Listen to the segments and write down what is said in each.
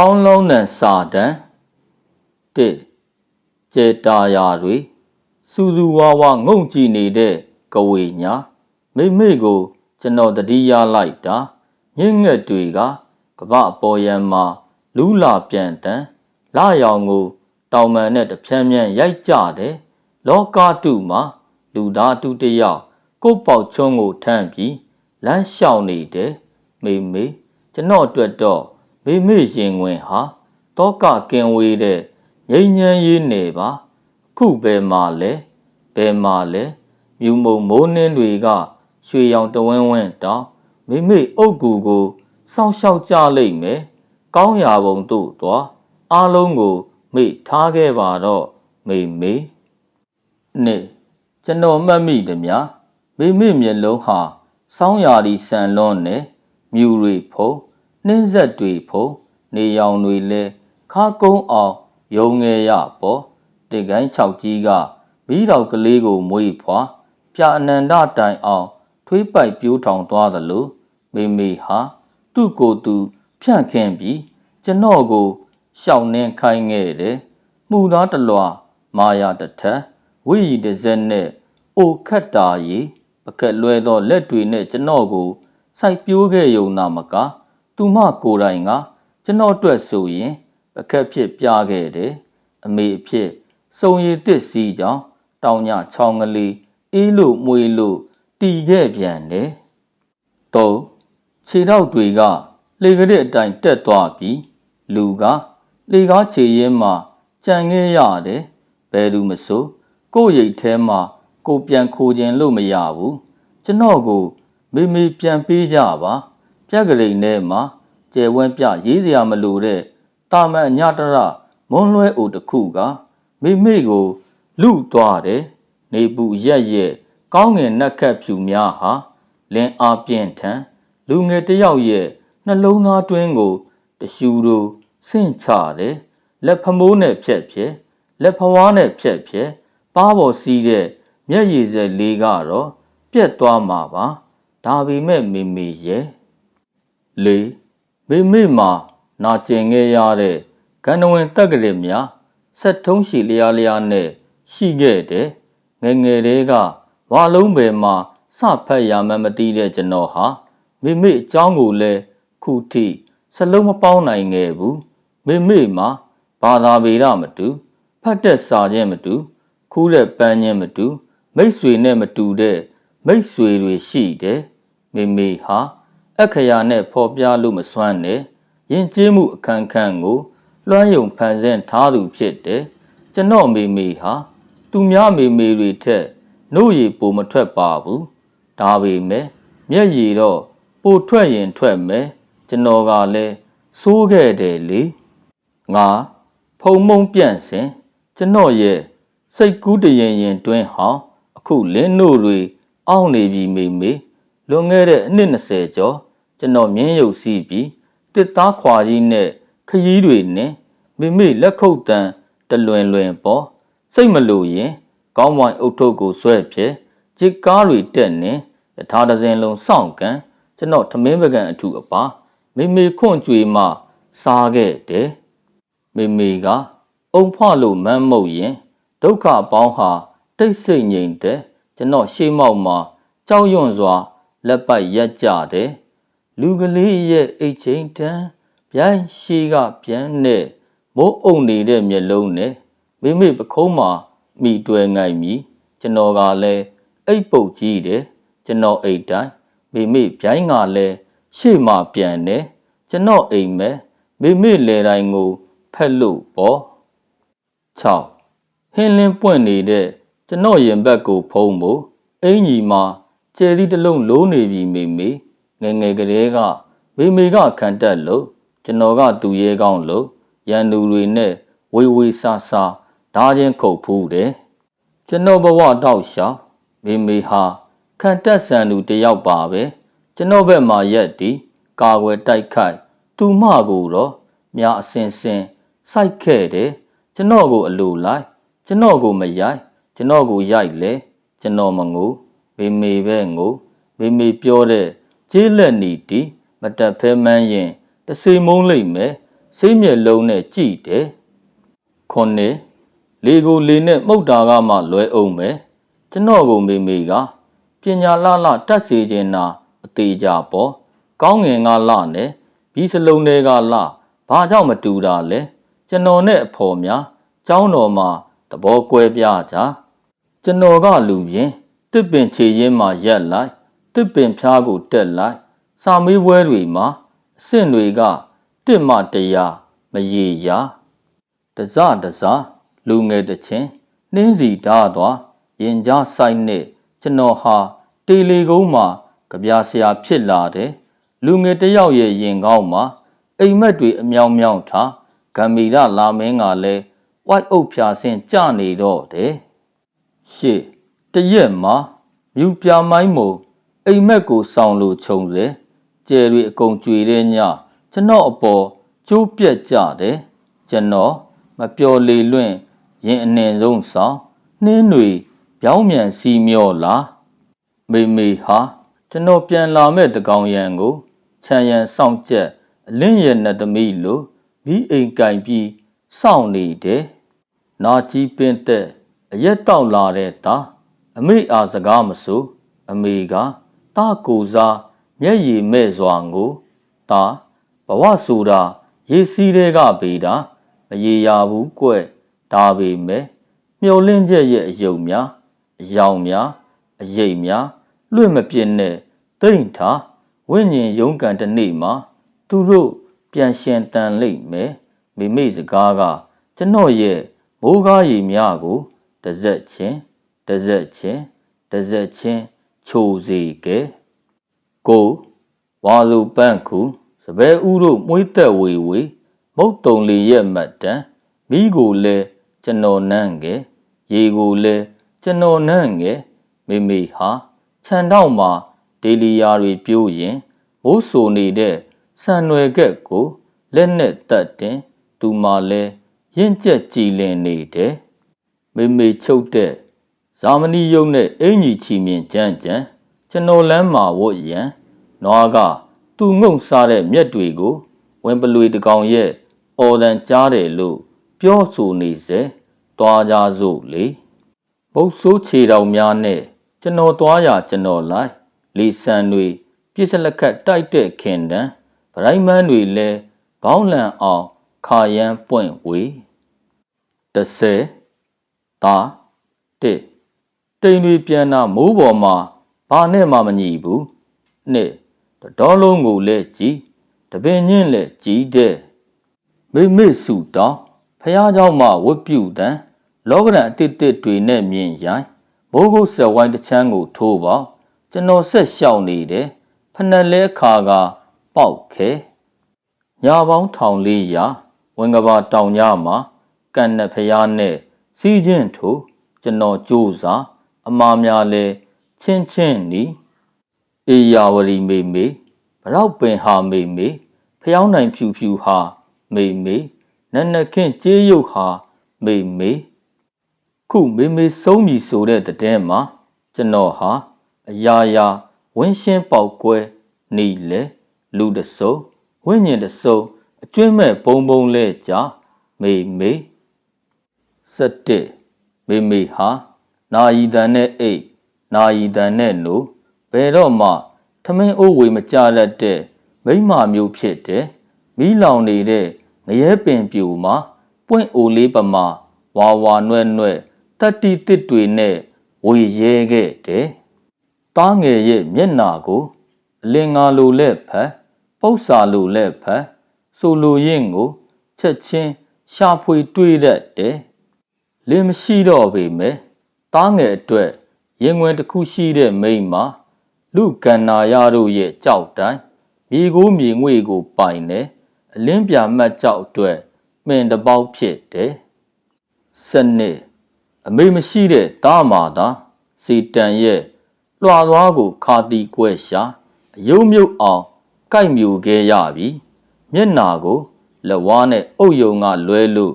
ခေါင်းလုံးနဲ့စာတန်၁ကျေတာယာတွေစူစူဝါဝါငုံကြည့်နေတဲ့ကဝေညာမိမိကိုကျွန်တော်တတိယလိုက်တာမြင့်ငှက်တွေကကပ္ပအပေါ်ယံမှာလူးလာပြန်တန်လာရောင်ကို တောင်ပန်နဲ့တဖြန်းဖြန်းရိုက်ကြတယ်လောကတုမှာလူသားတုတယောက်ကိုယ့်ပေါက်ချုံးကိုထမ်းပြီးလမ်းလျှောက်နေတယ်မေမေကျွန်တော်အတွက်တော့ မေမေရင်ဝင်ဟာတောကကင်ဝေးတဲ့ငိမ့်ညမ်းရေးနေပါခုဘယ်မှာလဲဘယ်မှာလဲမြူမုံမိုးနှင်းတွေက ရွှေရောင်တဝင်းဝင်းတောင်မိမိအုတ်ကူကိုစောင့်ရှောက်ကြလိမ့်မယ်ကောင်းရာဘုံတို့သွားအားလုံးကို မိထားခဲ့ပါတော့မေမေနှစ်ကျွန်တော်မှတ်မိတယ်များမိမိမျက်လုံးဟာစောင်းရာဒီဆန်လွန်းနဲ့မြူတွေဖုံ နှင်းဆက်တွေဖုံနေရောင်တွေလဲခါကုန်းအောင်ယုံငယ်ရပေါ်တင်ကိုင်း၆ကြီးကမိတော်ကလေးကိုမွေးဖွာပြအနန္တတိုင်အောင် ထွေးပိုက်ပြိုးထောင်သွားသလိုမိမိဟာသူ့ကိုယ်သူ ဖြန့်ခင်းပြီးကျွန်တော်ကိုရှောင်နှင်းခိုင်းခဲ့တယ်မှုသားတလွာမာယာတထက်ဝိရီတစ်စက်နဲ့အိုခတ်တာရီပကက်လွဲသောလက်တွေနဲ့ကျွန်တော်ကိုစိုက်ပြိုးခဲ့ယုံနာမက သူမကိုယ်တိုင်ကကျွန်တော်အတွက်ဆိုရင်ပကက်ဖြစ်ပြခဲ့တယ်အမေအဖြစ်စုံရည်တစ်စီကြောင့်တောင်ညချောင်းကလေးအေးလို့မွေလို့တီခဲ့ပြန်တယ်။သုံးခြေထောက်တွေကလေကရက်အတိုင်းတက်သွားပြီးလူကလေကားခြေရင်းမှာကြံခဲ့ရတယ်။ဘယ်သူမဆိုကိုယ့်ရိတ်ထဲမှာကိုပြန်ခိုခြင်းလို့မရဘူး။ကျွန်တော်ကိုမေမေပြန်ပေးကြပါ။ ပြက်ကလေးထဲမှာကျယ်ဝန်းပြရေးစရာမလိုတဲ့တာမန်ညတရမွန်းလွဲအိုတစ်ခုကမိမိကိုလူသွားတယ်နေပူရက်ရက်ကောင်းငင်နက်ခတ်ဖြူများဟာလင်းအားပြင်းထန်လူငယ်တယောက်ရဲ့နှလုံးသားတွင်းကိုတရှူတို့ဆင့်ချတယ်လက်ဖမိုးနဲ့ဖြက်ဖြက်လက်ဖဝါးနဲ့ဖြက်ဖြက်ပါးပေါ်စီးတဲ့မျက်ရည်စက်လေးကတော့ပြက်သွားမှာပါဒါပေမဲ့မေမေရဲ့ လေမေမေမှာနာကျင်ခဲ့ရတဲ့ကန္နဝင်တက်ကလေးများဆက်ထုံးရှိလျားလျားနဲ့ရှိခဲ့တယ်ငယ်ငယ်လေးကဝါလုံးပယ်မှာစဖတ်ရမှမသိတဲ့ကျွန်တော်ဟာမိမိအကြောင်းကိုလည်းခုထိစလုံးမပေါင်းနိုင်ခဲ့ဘူးမိမိမှာဘာသာပေရမတူဖတ်တဲ့စာချင်းမတူခူးတဲ့ပန်းချင်းမတူမိတ်ဆွေနဲ့မတူတဲ့မိတ်ဆွေတွေရှိတယ်မိမိဟာ အခရာနဲ့ဖော်ပြလို့မစွမ်းနဲ့ယဉ်ကျေးမှုအခန်းခန်းကိုလွှမ်းယုံဖန်ဆင်းထားသူဖြစ်တယ်ကျွန်တော်မိမိဟာသူများမိမိတွေထက်နှုတ်ရည်ပိုမထွက်ပါဘူးဒါပေမဲ့မျက်ရည်တော့ပိုထွက်ရင်ထွက်မယ်ကျွန်တော်ကလည်းစိုးခဲ့တယ်လေငါဖုံမုံပြန့်စင်ကျွန်တော်ရဲ့စိတ်ကူးတရင်ရင်တွင်းဟာအခုလင်းတို့တွေအောင့်နေပြီမိမေလွန်ခဲ့တဲ့အနှစ်20ကျော် ကျွန်တော်မြင်းရုပ်စီးပြီးတစ်သားခွာကြီးနဲ့ခရီးတွေနဲ့မိမိလက်ခုပ်တန်တလွင်လွင်ပေါ်စိတ်မလို့ရင်ကောင်းဝိုင်အုတ်ထုတ်ကိုဆွဲဖြစ်ကြစ်ကားတွေတက်နေတထားဒဇင်လုံးစောင့်ကန်ကျွန်တော်ထမင်းပကံအထူအပါမိမိခွန့်ကြွေမှစားခဲ့တယ်မိမိကအုံဖလို့မမ်းမုတ်ရင်ဒုက္ခပေါင်းဟာတိတ်ဆိတ်ငြိမ်တဲ့ကျွန်တော်ရှေးမောက်မှာကြောက်ရွံ့စွာလက်ပတ်ရက်ကြတယ် လူကလေးရဲ့အိတ်ချိန်တန်းဗျိုင်းရှိကပြန်နဲ့မိုးအုံနေတဲ့မျက်လုံးနဲ့မိမိပခုံးမှာမိတွဲငိုက်မိကျွန်တော်ကလည်းအိတ်ပုတ်ကြီးတယ်ကျွန်တော်အိတ်တိုင်းမိမိဗျိုင်းကလည်းရှေ့မှာပြန်တယ်ကျွန်တော်အိမ်မဲမိမိလေတိုင်းကိုဖက်လို့ပေါ့6ဟင်းလင်းပွင့်နေတဲ့ကျွန်တော်ရင်ဘက်ကိုဖုံးဖို့အင်ကြီးမှာကျယ်သည့်တစ်လုံးလိုးနေပြီမိမိ ငယ်ငယ်ကလေးကမိမိကခံတက်လို့ကျွန်တော်ကသူရဲကောင်းလို့ရန်သူတွေနဲ့ဝေဝေဆာဆာဓာချင်းခုတ်ဖူးတယ်ကျွန်တော်ဘဝတောက်ရှာမိမိဟာခံတက်ဆန်သူတယောက်ပါပဲကျွန်တော်ဘက်မှာရက်တီကာကွယ်တိုက်ခိုက်သူမကိုတော့မြအစင်စင်စိုက်ခဲ့တယ်ကျွန်တော်ကိုအလိုလိုက်ကျွန်တော်ကိုမရိုက်ကျွန်တော်ကိုရိုက်လေကျွန်တော်မငိုမိမိပဲငိုမိမိပြောတဲ့ ကျေးလက်နီတီမတက်ဖဲမန်းရင်တစေမုံးလိမ့်မယ်စ စိတ်မျက်လုံးနဲ့ကြည့်တယ်ခုနှစ်လေကိုလေနဲ့မှုတ်တာကမှလွယ်အောင်ပဲကျွန်တော်ကိုမေမေကပညာလှလှတတ်စေခြင်းနာအသေးကြပေါ့ကောင်းငင်ကလှနဲ့ဒီစလုံးတွေကလှဘာကြောင့်မတူတာလဲကျွန်တော်နဲ့အဖော်များเจ้าတော်မှာသဘောကွဲပြားကြကျွန်တော်ကလူပြင်တစ်ပင်ခြေရင်းမှာရက်လိုက် တစ်ပင်ဖျားကိုတက်လိုက်စာမေးပွဲတွေမှာအဆင့်တွေကတစ်မှတရားမရေရာတစတစလူငယ်တစ်ချင်းနှင်းစီဓာသွားရင်ကြားဆိုင်နဲ့ကျွန်တော်ဟာတေလီကုန်းမှာကြပြဆရာဖြစ်လာတယ်လူငယ်တစ်ယောက်ရဲ့ရင်ကောင်းမှာအိမ်မက်တွေအမြောင်မြောင်ထားဂမ်မီရလာမင်းကလည်းဝိုက်အုပ်ဖြာဆင်းကြနေတော့တယ်ရှေ့တရက်မှာမြူပြမိုင်းမုံ အိမ်မက်ကိုစောင်းလို့ခြုံစေကျယ်တွေအကုန်ကြွေတဲ့ညကျွန်တော်အပေါ်ကျိုးပြက်ကြတယ်ကျွန်တော်မပျော်လေလွင့်ရင်အနှင်ဆုံးဆောင်နှင်းတွေပြောင်းမြန်စီမျောလာမေမေဟာကျွန်တော်ပြန်လာမဲ့တကောင်ရန်ကိုခြံရန်စောင့်ကြက်အလင်းရဲ့နှစ်သမီးလိုမိအိမ်ကင်ပြီးစောင့်နေတယ်နာကြီးပင်တဲ့အရက်တောက်လာတဲ့သားအမေအားစကားမဆိုအမေက တာကိုစားမျက်ရည်မဲ့စွာကိုတာဘဝဆိုတာရေစီးတဲ့ကပေတာမရေရဘူးကွဒါပေမဲ့မျောလင့်ချက်ရဲ့အယုံများအယောင်များအရေးများလွင့်မပြင်းနဲ့တိမ့်ထားဝိညာဉ်ယုံကံတစ်နေ့မှာ သူတို့ပြန်ရှင်တန်လိမ့်မယ်မိမိစကားကကျွန်တော်ရဲ့မိုးကားရည်များကိုတစ်စက်ချင်းတစ်စက်ချင်းတစ်စက်ချင်း ချိုစေခဲ့ကိုဝါလူပန့်ခုစပယ်ဥတို့မွေးသက်ဝေဝေမုတ်တုံလီရဲ့မတ်တန်မိကိုလဲကျွန်တော်နန်းငယ်ရေကိုလဲကျွန်တော်နန်းငယ်မိမိဟာခြံတော့မှာဒေလီယာတွေပြိုးရင်မိုးဆူနေတဲ့ဆန်နွယ်ကက်ကိုလက်နဲ့တက်တင် သူမှလဲရင့်ကျက်ကြည်လင်နေတယ်မိမိချုပ်တဲ့ ဇာမနီယုံနဲ့အင်ကြီးချီမြင်ကြမ်းကြမ်းကျွန်တော်လမ်းမှာဝတ်ရန်နွားကသူငုံစားတဲ့မြက်တွေကိုဝင်ပလွေတကောင်ရဲ့အော်တန်ကြားတယ်လို့ပြောဆိုနေစေတွားကြစို့လေပုတ်ဆိုးခြေတော်များနဲ့ကျွန်တော်တွားရကျွန်တော်လိုက်လီဆန်တွေပြစ်စလက်ခတ်တိုက်တဲ့ခင်တန်းဗရိုင်းမန်းတွေလဲခေါင်းလန်အောင်ခါရန်ပွင့်ဝေ30တာတစ် တိမ်တွေပြန်တာမိုးပေါ်မှာဘာနဲ့မှမညီဘူးနှစ်တော်လုံးကိုလဲကြည်တပင်ညင်းလဲကြည်တဲ့မိမိစုတောင်းဖះเจ้าမှဝတ်ပြုတံလောကရန်အတစ်တစ်တွေနဲ့မြင်ရိုင်းမိုးကုတ်ဆက်ဝိုင်းတစ်ချမ်းကိုထိုးပါကျွန်တော်ဆက်လျှောက်နေတယ်ဖနက်လဲခါကပေါက်ခဲညာပေါင်းထောင်လေးရာဝင်ကဘာတောင်ကြားမှာကန်နဖះနဲ့စီးချင်းထိုးကျွန်တော်ကြိုးစား အမားများလဲချင်းချင်းနီအေယာဝရီမေမေဘရောက်ပင်ဟာမေမေဖျောင်းနိုင်ဖြူဖြူဟာမေမေနက်နက်ခင်းကြေးရုပ်ဟာမေမေခုမေမေဆုံးပြီဆိုတဲ့တည်င်းမှာကျွန်တော်ဟာအရာရာဝင်းရှင်းပေါက်ကွဲနေလေလူတစုံဝိညာဉ်တစုံအကျွင်းမဲ့ဘုံဘုံလဲကြာမေမေစက်တစ်မေမေဟာ နာယီတန်နဲ့အိတ်နာယီတန်နဲ့နိုဘယ်တော့မှထမင်းအိုးဝေမကြတတ်တဲ့မိမမျိုးဖြစ်တယ်မီးလောင်နေတဲ့ငရဲပင်ပြူမှာပွင့်အိုလေးပမာဝါဝါနွဲ့နွဲ့တတိတစ်တွေနဲ့ဝေရဲခဲ့တယ်တားငယ်ရဲ့မျက်နာကိုအလင်ငါလိုလက်ဖက်ပု္ပ္ပာလိုလက်ဖက်ဆိုလိုရင်ကိုချက်ချင်းရှာဖွေတွေးတတ်တယ်လင်းမရှိတော့ပေမဲ့ တားငယ်အတွက်ရင်ဝင်တစ်ခုရှိတဲ့မိန်းမလူကန္နာရတို့ရဲ့ကြောက်တိုင်းမြေကိုမြေငွေကိုပိုင်တယ်အလင်းပြမှတ်ကြောက်အတွက်မှင်တပေါက်ဖြစ်တယ်စနစ်အမေမရှိတဲ့တားမာသာစီတန်ရဲ့လွှာသွားကိုခါတီကွဲရှာအယုံမြုပ်အောင်ကိုက်မြူခဲ့ရပြီမျက်နာကိုလက်ဝါးနဲ့အုပ်ယုံကလွဲလို့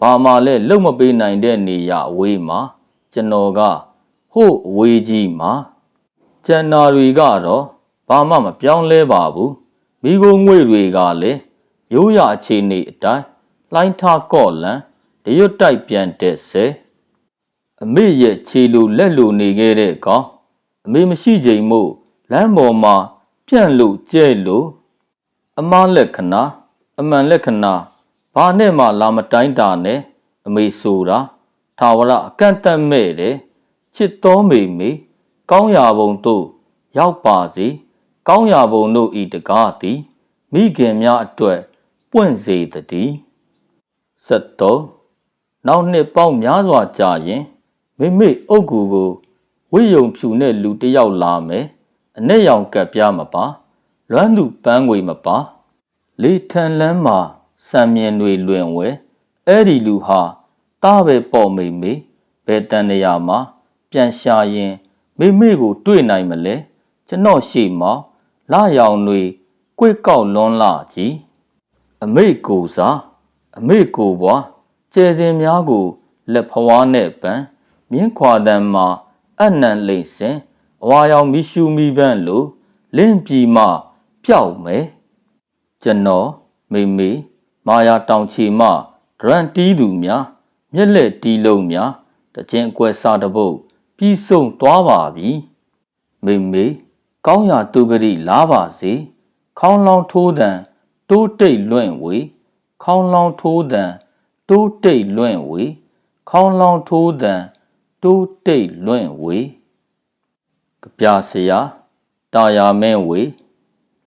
ဘာမှလည်းလုံမပေးနိုင်တဲ့နေရအဝေးမှာ ကျွန်တော်ကဟို့အဝေးကြီးမှာကျန်နာတွေကတော့ဘာမှမပြောင်းလဲပါဘူးမိโกငွေတွေကလည်းရိုးရာအခြေအနေအတိုင်းလှိုင်းထားကော့လန်တရွတ်တိုက်ပြန်တဲ့ဆဲအမေရဲ့ခြေလိုလက်လိုနေခဲ့တဲ့ကောင်အမေမရှိချိန်မို့လမ်းပေါ်မှာပြန့်လို့ကျဲလို့အမားလက္ခဏာအမှန်လက္ခဏာဘာနဲ့မှလာမတိုင်းတာနဲ့အမေဆိုတာ ထာဝရအကန့်အသတ်မဲ့တယ်ချစ်တော်မေမေကောင်းရာဘုံတို့ရောက်ပါစေကောင်းရာဘုံတို့ဤတကားသည်မိခင်များအတွက်ပွင့်စေတည်းဆက်တော့နောက်နှစ်ပေါင်းများစွာကြာရင်မိမိအုတ်ကူကိုဝိယုံဖြူနဲ့လူတစ်ယောက်လာမယ်အ내ရောင်ကပ်ပြားမပါလွမ်းသူပန်းငွေမပါလေထန်လန်းမှာစံမြင်တွေလွင်ဝဲအဲ့ဒီလူဟာ တားပဲပေါ့မိမိဘယ်တန်နေရာမှာ ပြန်ရှာရင်မိမိကိုတွေ့နိုင်မလဲကျွန်တော်ရှိမှလာရောင်တွေကွေ့ကောက်လွန်းလာကြီးအမေကိုစားအမေကိုဘွားကျဲစင်များကိုလက်ဖွားနဲ့ပန်းမြင်းခွာတန်းမှာအနံလိမ့်စင်အဝါရောင်မီရှူမီပန်းလိုလင်းပြည်မှပျောက်မယ်ကျွန်တော်မိမိမာယာတောင်ချီမှဒရန်တီးသူများ မျက်လက်တီးလုံးများတခြင်းအကွယ်စားတပုတ်ပြီးဆုံးသွားပါပြီမိမိကောင်းရာသူဂရိလားပါစေခေါင်းလောင်းထိုးတံတိုးတိတ်လွင့်ဝေခေါင်းလောင်းထိုးတံတိုးတိတ်လွင့်ဝေခေါင်းလောင်းထိုးတံတိုးတိတ်လွင့်ဝေကြပြဆရာတာယာမင်းဝေ